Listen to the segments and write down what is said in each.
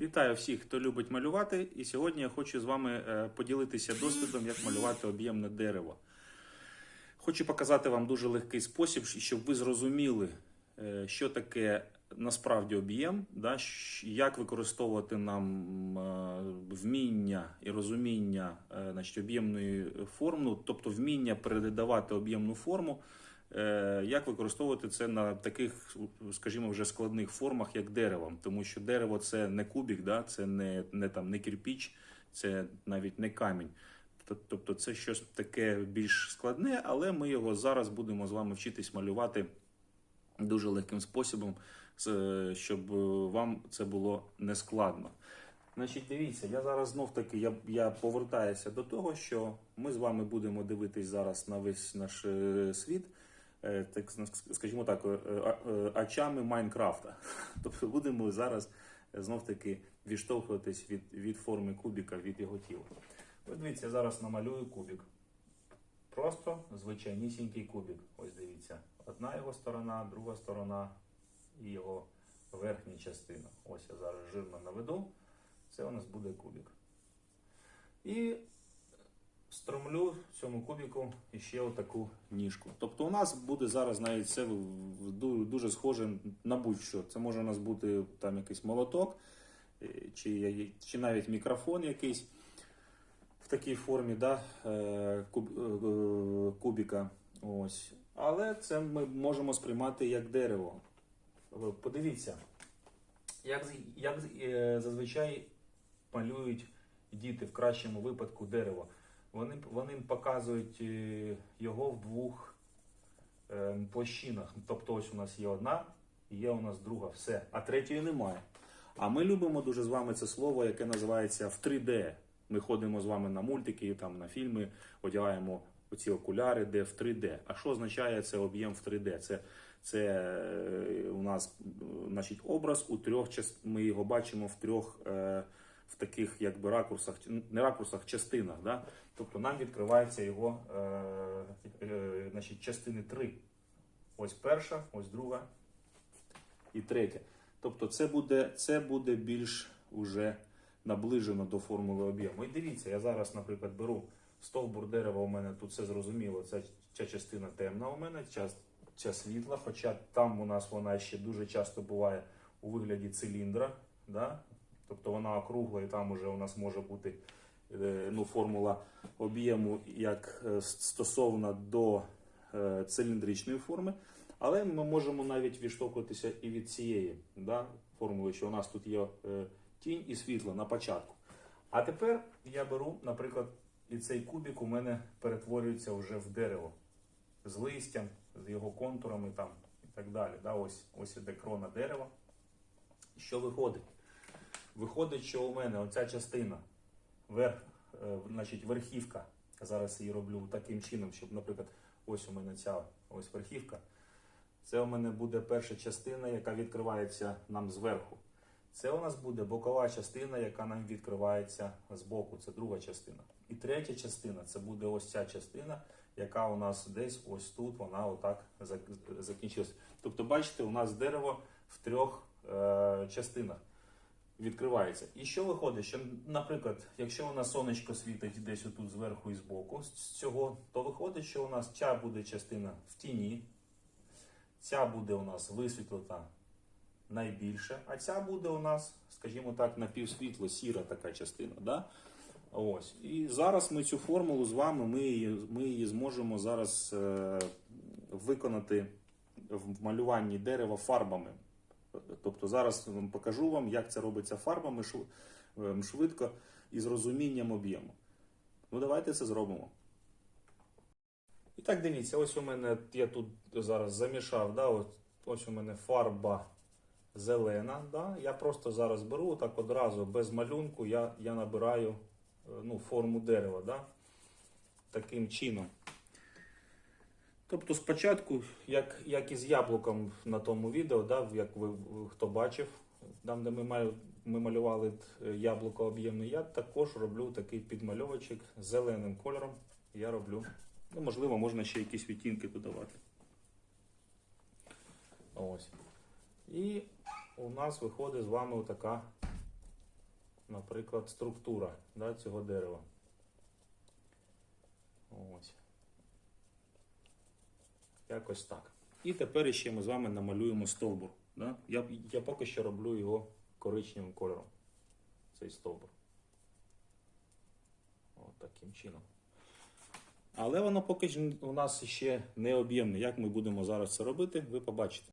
Вітаю всіх, хто любить малювати. І сьогодні я хочу з вами е, поділитися досвідом, як малювати об'ємне дерево. Хочу показати вам дуже легкий спосіб, щоб ви зрозуміли, е, що таке насправді об'єм, да, як використовувати нам е, вміння і розуміння значить, об'ємної форми, тобто вміння передавати об'ємну форму. Е, Як використовувати це на таких, скажімо, вже складних формах, як дерево? Тому що дерево це не кубік, да? це не, не, там, не кирпіч, це навіть не камінь. Тобто це щось таке більш складне, але ми його зараз будемо з вами вчитись малювати дуже легким способом, щоб е, вам це було не складно. Значить, дивіться, я зараз знов таки я, я повертаюся до того, що ми з вами будемо дивитись зараз на весь наш е, світ, е, так скажімо так, е, е, е, очами Майнкрафта. Тобто будемо зараз знов таки відштовхуватись від, від форми кубіка, від його тіла. Ось дивіться, я зараз намалюю кубік. Просто звичайнісінький кубік. Ось дивіться. Одна його сторона, друга сторона і його верхня частина. Ось я зараз жирно наведу. Це у нас буде кубік. І стромлю цьому кубіку іще отаку ніжку. Тобто у нас буде зараз навіть це дуже схоже на будь-що. Це може у нас бути там якийсь молоток, е, чи, чи навіть мікрофон якийсь в такій формі да, е, е, кубіка. Ось. Але це ми можемо сприймати як дерево. Подивіться, як, як зазвичай малюють діти в кращому випадку дерево. Вони, вони показують е, його в двох е, площинах. Тобто ось у нас є одна, є у нас друга, все, а третьої немає. А ми любимо дуже з вами це слово, яке називається в 3D. Ми ходимо з вами на мультики, там, на фільми, одягаємо оці окуляри, де в 3D. А що означає це об'єм в 3D? Це, це е, у нас значить, образ у трьох. Ми його бачимо в трьох в таких якби ракурсах, не ракурсах, частинах. Да? Тобто нам відкривається його е, е, значить, частини три. Ось перша, ось друга і третя. Тобто це буде, це буде більш уже наближено до формули об'єму. І дивіться, я зараз, наприклад, беру стовбур дерева, у мене тут все зрозуміло. Це ця частина темна у мене, ця, ця світла, хоча там у нас вона ще дуже часто буває у вигляді циліндра. Да? Тобто вона округла, і там уже у нас може бути ну, формула об'єму як е, стосовна до е, циліндричної форми. Але ми можемо навіть відштовхуватися і від цієї да, формули, що у нас тут є е, тінь і світло на початку. А тепер я беру, наприклад, і цей кубик у мене перетворюється вже в дерево з листям, з його контурами там, і так далі. Да, ось, ось іде крона дерева. Що виходить? Виходить, що у мене оця частина, верх, е, значить, верхівка. Зараз її роблю таким чином, щоб, наприклад, ось у мене ця ось верхівка. Це у мене буде перша частина, яка відкривається нам зверху. Це у нас буде бокова частина, яка нам відкривається з боку. Це друга частина. І третя частина це буде ось ця частина, яка у нас десь ось тут, вона отак закінчилась. Тобто, бачите, у нас дерево в трьох е, частинах відкривається. І що виходить? Що, наприклад, якщо у нас сонечко світить десь отут зверху і збоку з цього, то виходить, що у нас ця буде частина в тіні, ця буде у нас висвітлена найбільше, а ця буде у нас, скажімо так, напівсвітло, сіра така частина. Да? Ось. І зараз ми цю формулу з вами, ми її, ми її зможемо зараз е, виконати в малюванні дерева фарбами. Тобто зараз покажу вам, як це робиться фарбами ем, швидко і з розумінням об'єму. Ну, давайте це зробимо. І так, дивіться, ось у мене я тут зараз замішав, да, ось, ось у мене фарба зелена. Да? Я просто зараз беру так одразу без малюнку, я, я набираю е, ну, форму дерева. Да? Таким чином. Тобто спочатку, як, як і з яблуком на тому відео, да, як ви хто бачив, там, де ми, ми малювали е, яблуко об'ємне, я також роблю такий підмальовочок зеленим кольором. Я роблю. Ну, можливо, можна ще якісь відтінки додавати. Ось. І у нас виходить з вами отака наприклад, структура да, цього дерева. Ось. Якось так. І тепер ще ми з вами намалюємо стовбур. Да? Я, я поки що роблю його коричневим кольором. Цей стовбур. От таким чином. Але воно поки ж у нас ще не об'ємне. Як ми будемо зараз це робити, ви побачите.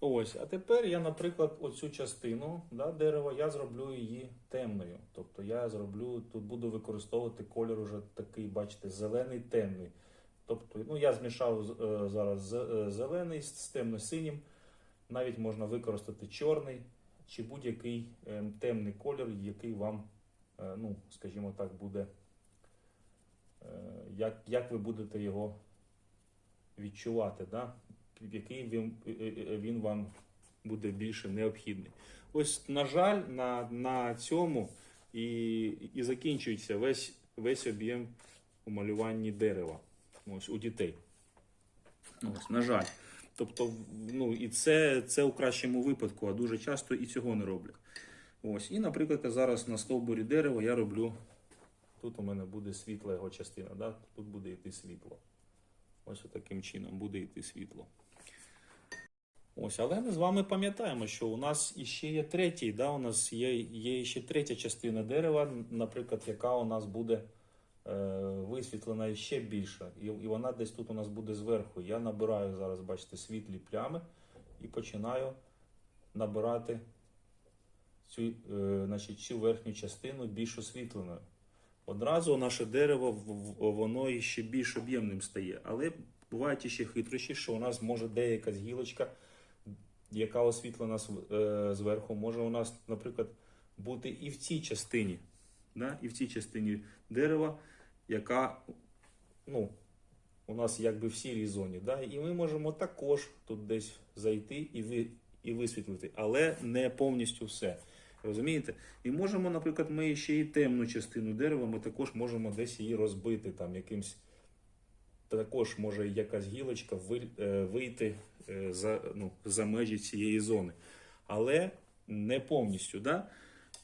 Ось, а тепер я, наприклад, оцю частину да, дерева, я зроблю її темною. Тобто я зроблю, тут буду використовувати колір уже такий, бачите, зелений темний. Тобто, ну я змішав е, зараз е, зелений з темно-синім. Навіть можна використати чорний чи будь-який е, темний колір, який вам, ну, скажімо так, буде, як, як ви будете його відчувати, да? який він, він вам буде більше необхідний. Ось, на жаль, на, на цьому і, і закінчується весь, весь об'єм у малюванні дерева. Ось у дітей. Ось, на жаль. Тобто, ну, і це, це у кращому випадку, а дуже часто і цього не роблять. Ось. І, наприклад, зараз на стовбурі дерева я роблю. Тут у мене буде світла його частина, да? тут буде йти світло. Ось таким чином буде йти світло. Ось, але ми з вами пам'ятаємо, що у нас іще є третій, да? у нас є, є ще третя частина дерева, наприклад, яка у нас буде висвітлена ще більше. І, і вона десь тут у нас буде зверху. Я набираю зараз, бачите, світлі плями і починаю набирати цю, е, значить, цю верхню частину більш освітленою. Одразу наше дерево воно ще більш об'ємним стає. Але бувають ще хитрощі, що у нас може деяка гілочка, яка освітлена е, зверху, може у нас, наприклад, бути і в цій частині, да? і в цій частині дерева, яка ну, у нас якби в сірій зоні. Да? І ми можемо також тут десь зайти і, ви, і висвітлити, але не повністю все. Розумієте? І можемо, наприклад, ми ще і темну частину дерева, ми також можемо десь її розбити там якимсь. Також може якась гілочка е, вийти е, за, ну, за межі цієї зони. Але не повністю. Да?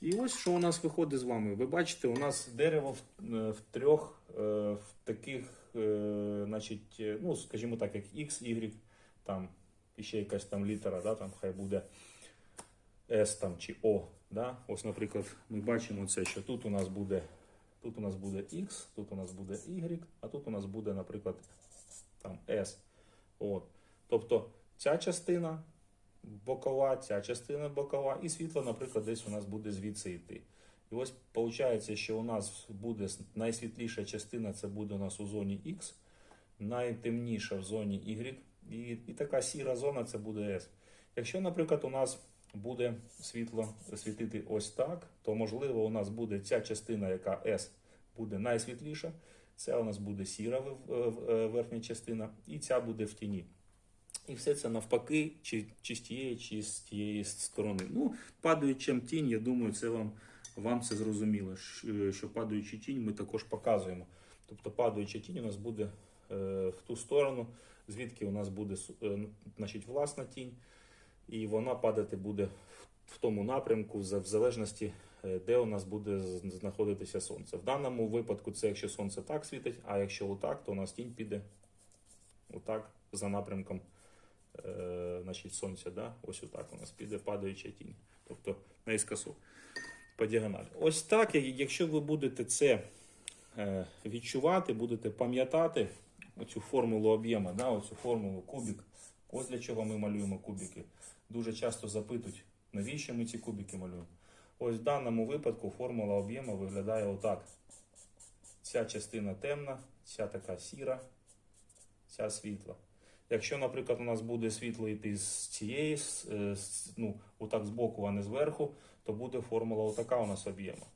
І ось що у нас виходить з вами. Ви бачите, у нас дерево в, е, в трьох е, в таких, е, значить, ну, скажімо так, як X, Y, там ще якась там літера, да, там хай буде S там, чи O. Да? Ось, наприклад, ми бачимо це, що тут у нас буде. Тут у нас буде X, тут у нас буде Y, а тут у нас буде, наприклад, там S. От. Тобто ця частина бокова, ця частина бокова, і світло, наприклад, десь у нас буде звідси йти. І ось виходить, що у нас буде найсвітліша частина, це буде у нас у зоні X, найтемніша в зоні Y, і, і така сіра зона це буде S. Якщо, наприклад, у нас буде світло світити ось так, то можливо у нас буде ця частина, яка S, буде найсвітліша. Це у нас буде сіра е, верхня частина, і ця буде в тіні. І все це навпаки, чи, чи з тієї, чи з тієї сторони. Ну, падаючим тінь, я думаю, це вам, вам це зрозуміло. Що падаючу тінь ми також показуємо. Тобто падаюча тінь у нас буде е, в ту сторону, звідки у нас буде е, значить, власна тінь, і вона падати буде в- тому напрямку, в залежності, е, де у нас буде знаходитися сонце. В даному випадку це якщо сонце так світить, а якщо отак, то у нас тінь піде отак за напрямком е, значить, сонця. Да? Ось отак у нас піде падаюча тінь. Тобто наискосок по діагоналі. Ось так, якщо ви будете це е, відчувати, будете пам'ятати оцю формулу об'єму, да? оцю формулу кубік. Ось для чого ми малюємо кубики. Дуже часто запитують, навіщо ми ці кубики малюємо. Ось в даному випадку формула об'єму виглядає отак. Ця частина темна, ця така сіра, ця світла. Якщо, наприклад, у нас буде світло йти з цієї, з- е, з- ну, отак збоку, а не зверху, то буде формула отака у нас об'єму.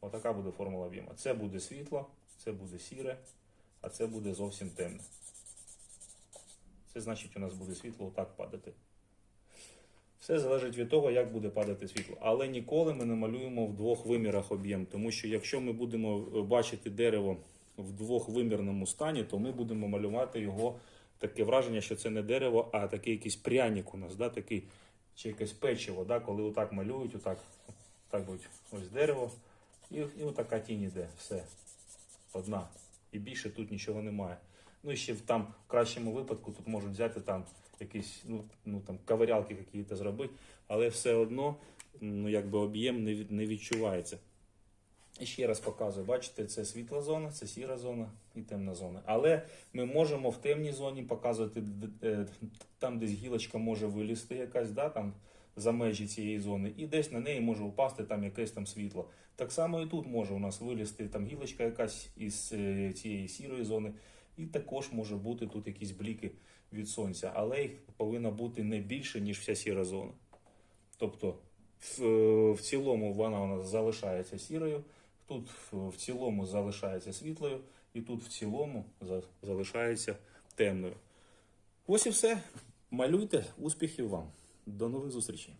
Отака буде формула об'єму. Це буде світло, це буде сіре, а це буде зовсім темне. Це значить, у нас буде світло отак падати. Все залежить від того, як буде падати світло. Але ніколи ми не малюємо в двох вимірах об'єм, тому що якщо ми будемо е, бачити дерево в двохвимірному стані, то ми будемо малювати його таке враження, що це не дерево, а такий якийсь пряник у нас, да, такий, чи якесь печиво, да, коли отак малюють, отак Так будь, ось дерево. І, і отака тінь іде. Все. Одна. І більше тут нічого немає. Ну і ще там в кращому випадку тут можуть взяти там якісь, ну, ну там ковирялки якісь зробити, але все одно ну, якби об'єм не, не відчувається. І ще раз показую, бачите, це світла зона, це сіра зона і темна зона. Але ми можемо в темній зоні показувати е, там, десь гілочка може вилізти якась, да, там за межі цієї зони, і десь на неї може впасти там якесь там світло. Так само і тут може у нас вилізти там гілочка якась із е, цієї сірої зони, і також може бути тут якісь бліки від сонця, але їх повинно бути не більше, ніж вся сіра зона. Тобто в, в цілому вона у нас залишається сірою, тут в, цілому залишається світлою, і тут в цілому залишається темною. Ось і все. Малюйте, успіхів вам. До нових зустрічей.